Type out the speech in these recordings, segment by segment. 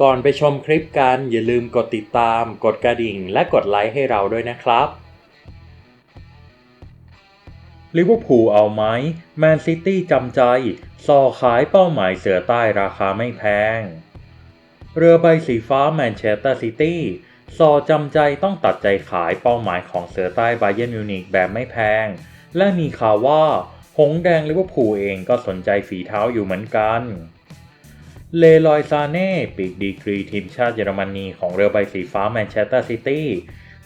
ก่อนไปชมคลิปกันอย่าลืมกดติดตาม กดกระดิ่ง และกดไลค์ให้เราด้วยนะครับลิเวอร์พูลเอาไหมแมนซิตี้จำใจซอขายเป้าหมายเสือใต้ราคาไม่แพง เรือใบสีฟ้าแมนเชสเตอร์ซิตี้ซอจำใจต้องตัดใจขายเป้าหมายของเสือใต้ไบเยนมิวนิกแบบไม่แพง และมีข่าวว่า หงแดงลิเวอร์พูลเองก็สนใจฝีเท้าอยู่เหมือนกัน เลลอยซาเน่ปีกดีกรีทีมชาติเยอรมนีของเรือใบสีฟ้าแมนเชสเตอร์ซิตี้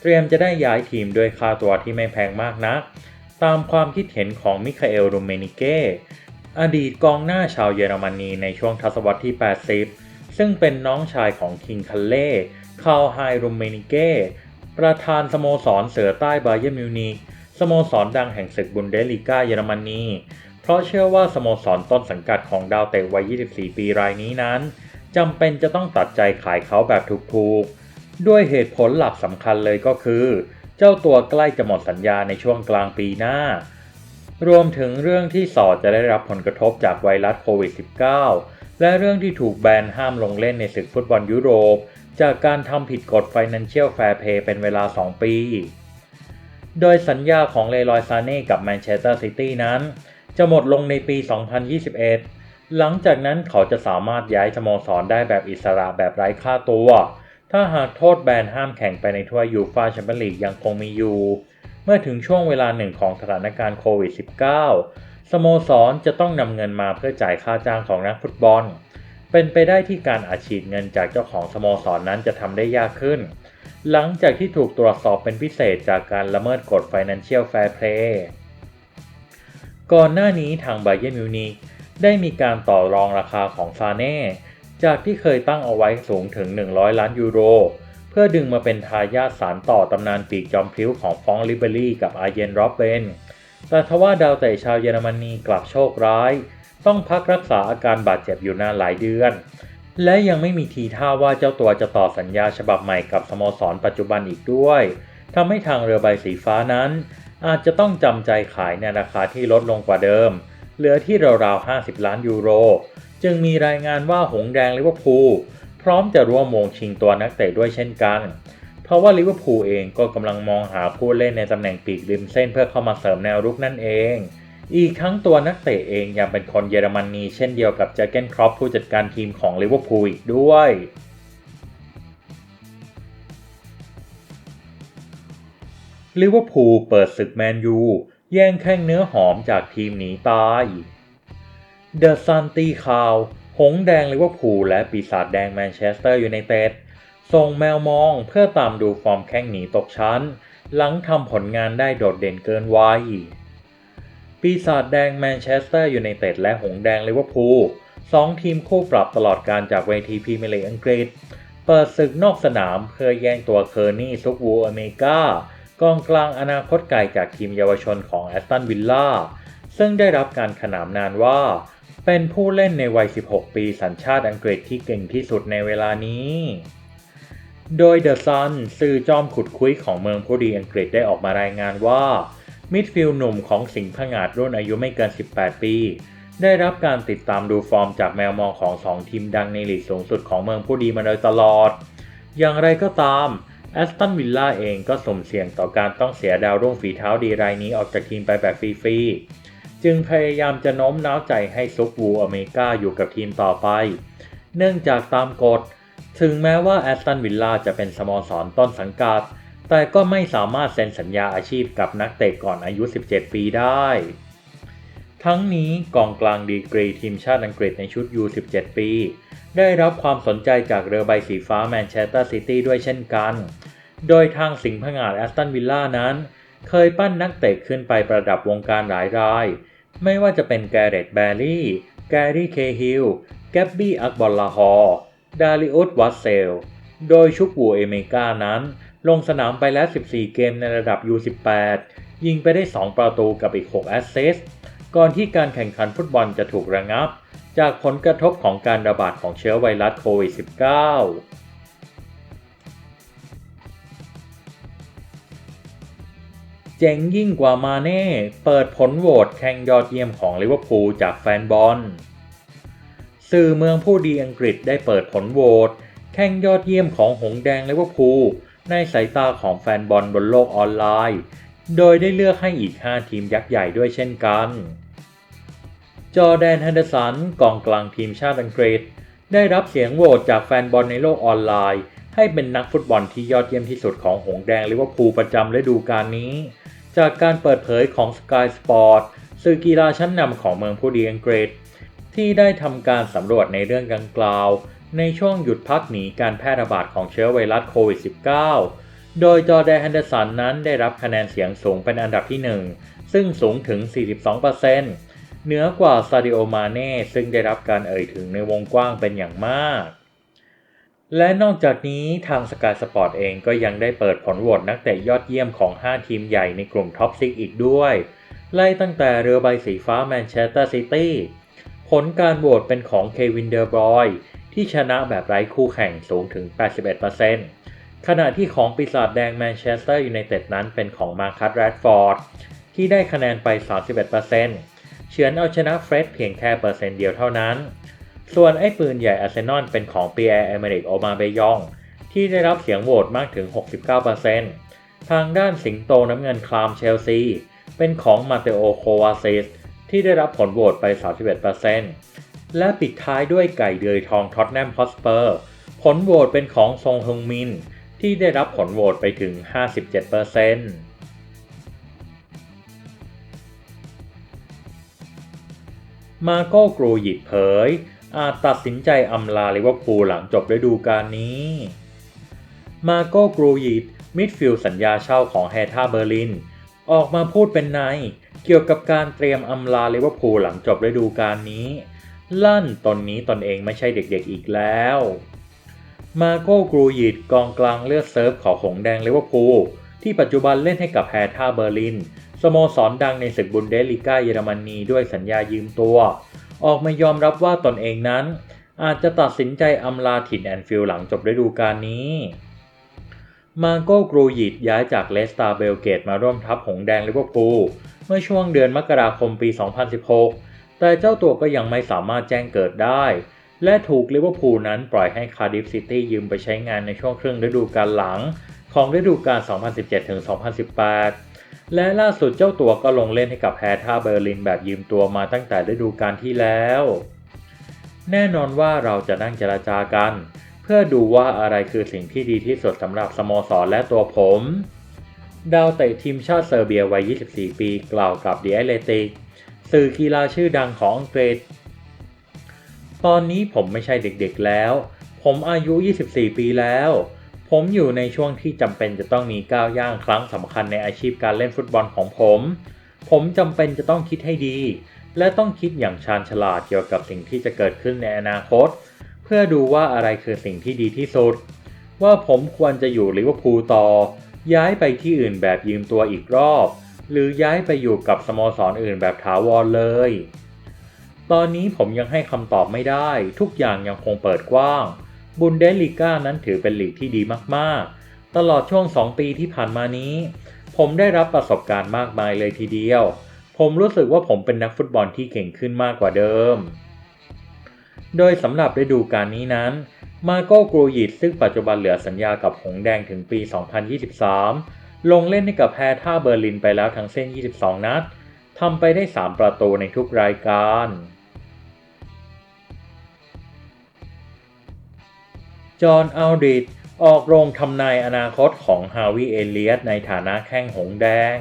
เตรียมจะได้ย้ายทีมด้วยค่าตัวที่ไม่แพงมากนัก ตามความคิดเห็นของมิคาเอลรูเมนิเก้อดีตกองหน้าชาวเยอรมนีในช่วงทศวรรษที่ 80 ซึ่งเป็นน้องชายของคิงคัลเล่คาลไฮรูเมนิเก้ประธานสโมสรเสือใต้บาเยร์มิวนิกสโมสรดังแห่งศึกบุนเดสลีกาเยอรมนี เพราะเชื่อว่าสโมสรต้นสังกัดของดาวเตะวัย 24 ปีรายนี้นั้นจำเป็นจะต้องตัดใจขายเขาแบบถูกๆ ด้วยเหตุผลหลักสำคัญเลยก็คือ เจ้าตัวใกล้จะหมดสัญญาในช่วงกลางปีหน้า รวมถึงเรื่องที่สอดจะได้รับผลกระทบจากไวรัสโควิด -19 และเรื่องที่ถูกแบนห้ามลงเล่นในศึกฟุตบอลยุโรป จากการทำผิดกฎ Financial Fair Play เป็นเวลา 2 ปี โดยสัญญาของเลรอยซาเน่กับแมนเชสเตอร์ซิตี้นั้น จะหมดลงในปี 2021 หลังจากนั้นเขาจะสามารถย้ายสโมสรได้แบบอิสระแบบไร้ค่าตัว ถ้าหากโทษแบนห้ามแข่งไปในถ้วยยูฟาแชมเปี้ยนลีกยังคงมีอยู่ เมื่อถึงช่วงเวลาหนึ่งของสถานการณ์โควิด -19 สโมสรจะต้องนำเงินมาเพื่อจ่ายค่าจ้างของนักฟุตบอล เป็นไปได้ที่การอาชีดเงินจากเจ้าของสโมสรนนั้นจะทำได้ยากขึ้น หลังจากที่ถูกตรวจสอบเป็นพิเศษจากการละเมิดกฎ Financial Fair Play ก่อนหน้านี้ทางไบเย r n มิวนิกได้มีการต่อรองราคาของซาเน่ จากที่เคยตั้งเอาไว้สูงถึง 100 ล้านยูโร เพื่อดึงมาเป็นทายาทสารต่อตำนานปีกจอมพลิ้วของฟองลิเบอรี่กับอาเยนร็อบเบนแต่ทว่าดาวเตะชาวเยอรมนีกลับโชคร้าย ต้องพักรักษาอาการบาดเจ็บอยู่นานหลายเดือน และยังไม่มีทีท่าว่าเจ้าตัวจะต่อสัญญาฉบับใหม่กับสโมสรปัจจุบันอีกด้วยทำให้ทางเรือใบสีฟ้านั้น อาจจะต้องจำใจขายในราคาที่ลดลงกว่าเดิม เหลือที่ราวๆ 50 ล้านยูโร จึงมีรายงานว่าหงแดงลิเวอร์พูลพร้อมจะร่วมวงชิงตัวนักเตะด้วยเช่นกัน เพราะว่าลิเวอร์พูลเองก็กำลังมองหาผู้เล่นในตำแหน่งปีกริมเส้นเพื่อเข้ามาเสริมแนวรุกนั่นเอง อีกทั้งตัวนักเตะเองยังเป็นคนเยอรมนีเช่นเดียวกับเจเกนครอปผู้จัดการทีมของลิเวอร์พูลอีกด้วย ลิเวอร์พูลเปิดศึกแมนยู แย่งแข้งเนื้อหอมจากทีมหนีตายเดอะซันตีคาวหงแดงลิเวอร์พูลและปีศาจแดงแมนเชสเตอร์ยูไนเต็ดส่งแมวมองเพื่อตามดูฟอร์มแข้งหนีตกชั้น หลังทำผลงานได้โดดเด่นเกินวัยปีศาจแดงแมนเชสเตอร์ยูไนเต็ดและหงแดงลิเวอร์พูลสองทีมคู่ปรับตลอดการจากเวทีพรีเมียร์ลีกอังกฤษ เปิดศึกนอกสนามเพื่อแย่งตัวเคอร์นี่ซุกวูอเมริกา กองกลางอนาคตไกลจากทีมเยาวชนของแอสตันวิลล่าซึ่งได้รับการขนามนานว่า เป็นผู้เล่นในวัย 16 ปีสัญชาติอังกฤษที่เก่งที่สุดในเวลานี้ โดยเดอะซันสื่อจอมขุดคุยของเมืองผู้ดีอังกฤษได้ออกมารายงานว่ามิดฟิลด์หนุ่มของสิงห์ผงาดรุ่นอายุไม่เกิน 18 ปี ได้รับการติดตามดูฟอร์มจากแมวมองของสองทีมดังในลีกสูงสุดของเมืองผู้ดีมาโดยตลอด อย่างไรก็ตาม แอสตันวิลล่าเองก็สมเสี่ยงต่อการต้องเสียดาวรุ่งฝีเท้าดีรายนี้ออกจากทีมไปแบบฟรีๆ จึงพยายามจะโน้มน้าวใจให้ซุกวูอเมริกาอยู่กับทีมต่อไป เนื่องจากตามกฎ ถึงแม้ว่าแอสตันวิลล่าจะเป็นสโมสรต้นสังกัด แต่ก็ไม่สามารถเซ็นสัญญาอาชีพกับนักเตะก่อนอายุ 17 ปีได้ ทั้งนี้กองกลางดีกรีทีมชาติอังกฤษในชุด U17 ปี ได้รับความสนใจจากเรือใบสีฟ้าแมนเชสเตอร์ซิตี้ด้วยเช่นกัน โดยทางสิงห์ผงาดแอสตันวิลล่านั้น เคยปั้นนักเตะขึ้นไปประดับวงการหลายราย ไม่ว่าจะเป็นแกเรตแบรี่ แกรี่เคฮิล แกบบี้อักบอลลาฮอดาริอุสวัตเซล โดยชุกวูเอเมกานั้น ลงสนามไปแล้ว 14 เกมในระดับ U18 ยิงไปได้ 2 ประตูกับอีก 6 แอสเซสก่อนที่การแข่งขันฟุตบอลจะถูกระงับ จากผลกระทบของการระบาดของเชื้อไวรัสโควิด -19 เจ๋งยิ่งกว่ามาเน่ เปิดผลโหวตแข่งยอดเยี่ยมของลิเวอร์พูลจากแฟนบอล สื่อเมืองผู้ดีอังกฤษได้เปิดผลโหวตแข่งยอดเยี่ยมของหงแดงลิเวอร์พูลในสายตาของแฟนบอลบนโลกออนไลน์ โดยได้เลือกให้อีก 5 ทีมยักษ์ใหญ่ด้วยเช่นกัน จอแดนแฮนเดอร์สันกองกลางทีมชาติอังกฤษ ได้รับเสียงโหวตจากแฟนบอลในโลกออนไลน์ ให้เป็นนักฟุตบอลที่ยอดเยี่ยมที่สุดของหงแดงลิเวอร์พูลประจำฤดูกาลนี้ จากการเปิดเผยของ Sky Sport สื่อกีฬาชั้นนำของเมืองผู้ดีอังกฤษ ที่ได้ทำการสำรวจในเรื่องดังกล่าว ในช่วงหยุดพักหนีการแพร่ระบาดของเชื้อไวรัสโควิด -19 โดยจอแดนแฮนเดอร์สันนั้นได้รับคะแนนเสียงสูงเป็นอันดับที่ 1 ซึ่งสูงถึง 42%เหนือกว่าซาดิโอมาเน่ซึ่งได้รับการเอ่ยถึงในวงกว้างเป็นอย่างมาก และนอกจากนี้ทางสกายสปอร์ตเองก็ยังได้เปิดผลโหวตนักเตะยอดเยี่ยมของ 5 ทีมใหญ่ในกลุ่มท็อปซิกอีกด้วย ไล่ตั้งแต่เรือใบสีฟ้าแมนเชสเตอร์ซิตี้ผลการโหวตเป็นของเควินเดอร์บรอยที่ชนะแบบไร้คู่แข่งสูงถึง 81%ขณะที่ของปีศาจแดงแมนเชสเตอร์ยูไนเต็ดนั้นเป็นของมาคัสแรดฟอร์ดที่ได้คะแนนไป 31%เฉือนเอาชนะเฟร็ดเพียงแค่เปอร์เซ็นต์เดียวเท่านั้น ส่วนไอ้ปืนใหญ่อาร์เซนอลเป็นของปีแอร์เอเมริกโอมาเบยอง ที่ได้รับเสียงโหวตมากถึง 69%ทางด้านสิงโตน้ำเงินคลามเชลซี เป็นของมาเตโอโควาซิสที่ได้รับผลโหวตไป 31%และปิดท้ายด้วยไก่เดือยทองท็อตแนมฮอสเปอร์ ผลโหวตเป็นของซงฮึงมิน ที่ได้รับผลโหวตไปถึง 57%มาโก้กรูหยิดเผย อาจตัดสินใจอำลาลิเวอร์พูลหลังจบฤดูกาลนี้ มาโก้กรูยิดมิดฟิลด์สัญญาเช่าของแฮท่าเบอร์ลิน ออกมาพูดเป็นในเกี่ยวกับการเตรียมอำลาลิเวอร์พูลหลังจบฤดูกาลนี้ ลั่นตอนนี้ตนเองไม่ใช่เด็กๆอีกแล้ว มาโก้กรูยิดกองกลางเลือดเซิร์ฟของหงแดงลิเวอร์พูลที่ปัจจุบันเล่นให้กับแฮท่าเบอร์ลินสโมสรดังในศึกบุนเดสลิก้าเยอรมนีด้วยสัญญายืมตัว ออกมายอมรับว่าตนเองนั้น อาจจะตัดสินใจอำลาถิ่นแอนฟิลหลังจบฤดูกาลนี้ มาโก้กรูยิดย้ายจากเลสตาเบลเกตมาร่วมทัพหงแดงลิเวอร์พูลเมื่อช่วงเดือนมกราคมปี 2016 แต่เจ้าตัวก็ยังไม่สามารถแจ้งเกิดได้ และถูกลิเวอร์พูลนั้นปล่อยให้คาร์ดิฟซิตี้ยืมไปใช้งานในช่วงครึ่งฤดูกาลหลัง ของฤดูกาล 2017-2018 และล่าสุดเจ้าตัวก็ลงเล่นให้กับแฮท่าเบอร์ลินแบบยืมตัวมาตั้งแต่ฤดูกาลที่แล้ว แน่นอนว่าเราจะนั่งเจรจากัน เพื่อดูว่าอะไรคือสิ่งที่ดีที่สุดสำหรับสโมสรและตัวผม ดาวเตะทีมชาติเซอร์เบียวัย 24 ปีกล่าวกับ The Athletic สื่อกีฬาชื่อดังของอังกฤษ ตอนนี้ผมไม่ใช่เด็กๆแล้ว ผมอายุ 24 ปีแล้ว ผมอยู่ในช่วงที่จำเป็นจะต้องมีก้าวย่างครั้งสำคัญในอาชีพการเล่นฟุตบอลของผม ผมจำเป็นจะต้องคิดให้ดี และต้องคิดอย่างชาญฉลาดเกี่ยวกับสิ่งที่จะเกิดขึ้นในอนาคต เพื่อดูว่าอะไรคือสิ่งที่ดีที่สุด ว่าผมควรจะอยู่ลิเวอร์พูลต่อ ย้ายไปที่อื่นแบบยืมตัวอีกรอบ หรือย้ายไปอยู่กับสโมสรออื่นแบบถาวรเลย ตอนนี้ผมยังให้คำตอบไม่ได้ ทุกอย่างยังคงเปิดกว้าง บุนเดสลีกานั้นถือเป็นลีกที่ดีมากๆ ตลอดช่วง 2 ปีที่ผ่านมานี้ ผมได้รับประสบการณ์มากมายเลยทีเดียว ผมรู้สึกว่าผมเป็นนักฟุตบอลที่เก่งขึ้นมากกว่าเดิม โดยสำหรับฤดูกาลนี้นั้น มาโก้กรูยิดซึ่งปัจจุบันเหลือสัญญากับหงแดงถึงปี 2023 ลงเล่นให้กับแพท่าเบอร์ลินไปแล้วทั้งเส้น 22 นัดทำไปได้ 3 ประตูในทุกรายการ จอห์นอัลดิดออกโรงทำนายอนาคตของฮาวิเอเลียตในฐานะแข้งหงแดง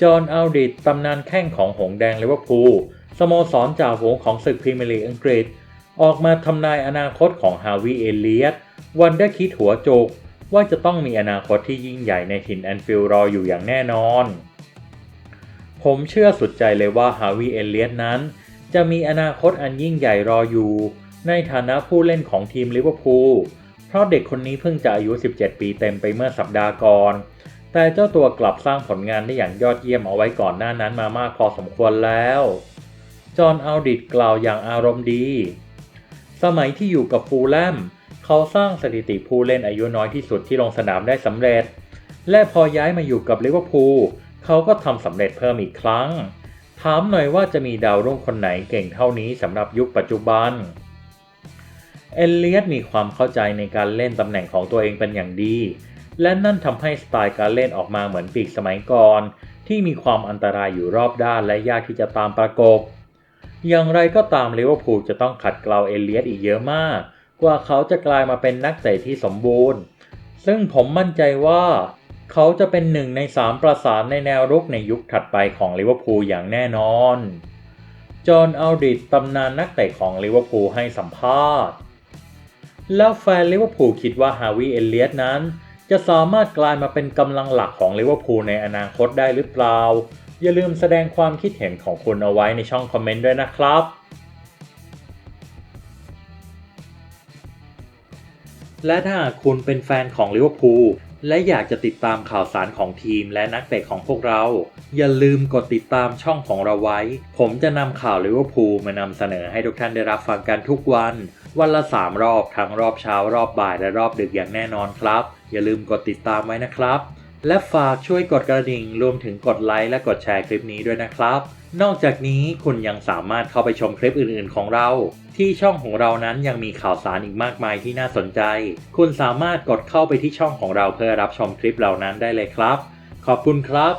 จอห์นอัลดิดตำนานแข้งของหงแดงลิเวอร์พูลสโมสรจ่าฝูงของศึกพรีเมียร์ลีกอังกฤษ ออกมาทำนายอนาคตของฮาวิเอเลียตวันได้คิดหัวโจกว่าจะต้องมีอนาคตที่ยิ่งใหญ่ในถิ่นแอนฟิลด์รออยู่อย่างแน่นอน ผมเชื่อสุดใจเลยว่าฮาวิเอเลียตนั้น จะมีอนาคตอันยิ่งใหญ่รออยู่ ในฐานะผู้เล่นของทีมลิเวอร์พูลเพราะเด็กคนนี้เพิ่งจะอายุ 17 ปีเต็มไปเมื่อสัปดาห์ก่อน แต่เจ้าตัวกลับสร้างผลงานได้อย่างยอดเยี่ยมเอาไว้ก่อนหน้านั้นมามากพอสมควรแล้ว จอห์นอัลดิดกล่าวอย่างอารมณ์ดี สมัยที่อยู่กับฟูลแลมเขาสร้างสถิติผู้เล่นอายุน้อยที่สุดที่ลงสนามได้สำเร็จ และพอย้ายมาอยู่กับลิเวอร์พูลเขาก็ทำสำเร็จเพิ่มอีกครั้ง ถามหน่อยว่าจะมีดาวรุ่งคนไหนเก่งเท่านี้สำหรับยุคปัจจุบัน เอลเลียตมีความเข้าใจในการเล่นตำแหน่งของตัวเองเป็นอย่างดี และนั่นทำให้สไตล์การเล่นออกมาเหมือนปีกสมัยก่อน ที่มีความอันตรายอยู่รอบด้านและยากที่จะตามประกบ อย่างไรก็ตามลิเวอร์พูลจะต้องขัดเกลาเอลเลียตอีกเยอะมาก กว่าเขาจะกลายมาเป็นนักเตะที่สมบูรณ์ ซึ่งผมมั่นใจว่าเขาจะเป็นหนึ่งในสามประสานในแนวรุกในยุคถัดไปของลิเวอร์พูลอย่างแน่นอน จอห์นอัลดิดตำนานนักเตะของลิเวอร์พูลให้สัมภาษณ์ แล้วแฟนลิเวอร์พูลคิดว่าฮาวิเอลเลียตนั้น จะสามารถกลายมาเป็นกำลังหลักของลิเวอร์พูลในอนาคตได้หรือเปล่า อย่าลืมแสดงความคิดเห็นของคุณเอาไว้ในช่องคอมเมนต์ด้วยนะครับและถ้าคุณเป็นแฟนของลิเวอร์พูลและอยากจะติดตามข่าวสารของทีมและนักเตะของพวกเรา อย่าลืมกดติดตามช่องของเราไว้ ผมจะนำข่าวลิเวอร์พูลมานำเสนอให้ทุกท่านได้รับฟังกันทุกวัน วันละ 3 รอบ ทั้งรอบเช้ารอบบ่ายและรอบดึกอย่างแน่นอนครับ อย่าลืมกดติดตามไว้นะครับ และฝากช่วยกดกระดิ่งรวมถึงกดไลค์และกดแชร์คลิปนี้ด้วยนะครับ นอกจากนี้คุณยังสามารถเข้าไปชมคลิปอื่นๆ ของเรา ที่ช่องของเรานั้นยังมีข่าวสารอีกมากมายที่น่าสนใจ คุณสามารถกดเข้าไปที่ช่องของเราเพื่อรับชมคลิปเหล่านั้นได้เลยครับ ขอบคุณครับ